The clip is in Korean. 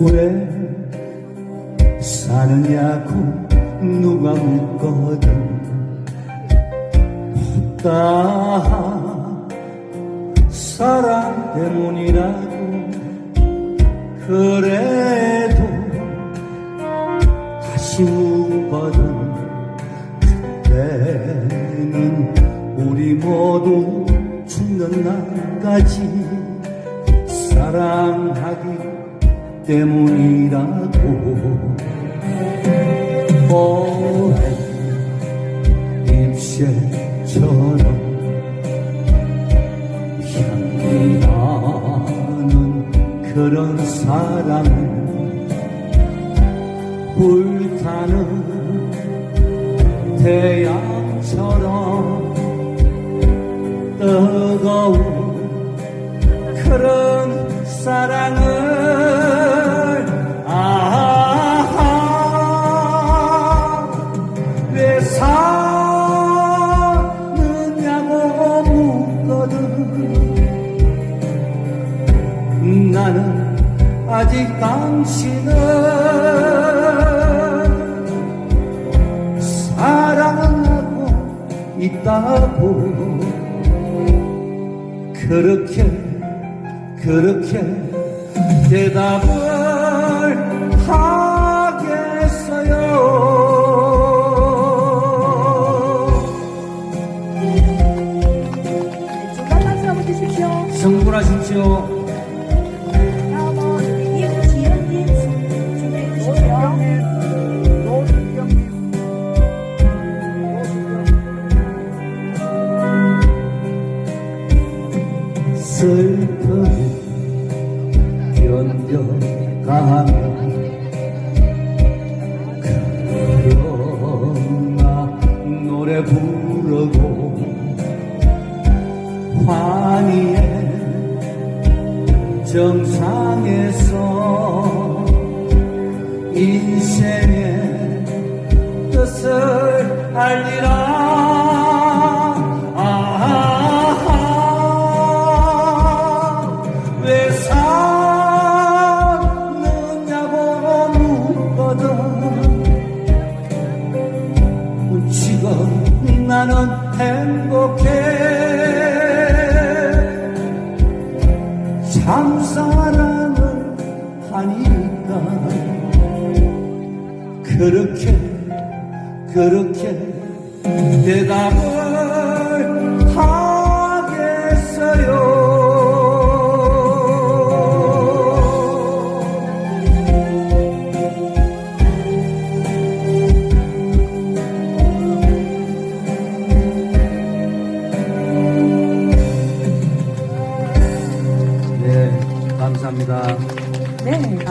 왜 사느냐고 누가 묻거든. 묻다 사랑 때문이라고 그래도 다시 묻거든. 그때는 우리 모두 죽는 날까지 사랑하기 때문이라고 오랜 잎새처럼 향기 나는 그런 사랑을 불타는 태양처럼 뜨거운 그런 사랑을 나는 아직 당신을 사랑하고 있다고 그렇게 그렇게 대답을 하겠어요 중간 박수 한번 주십시오. 성불하십시오 슬픔을 견뎌가며 그러나 노래 부르고 환희의 정상에서 인생의 뜻을 알리라 행복해. 참사랑을 하니까 그렇게 그렇게 대답을 하겠어요 감사합니다 네, 감사합니다.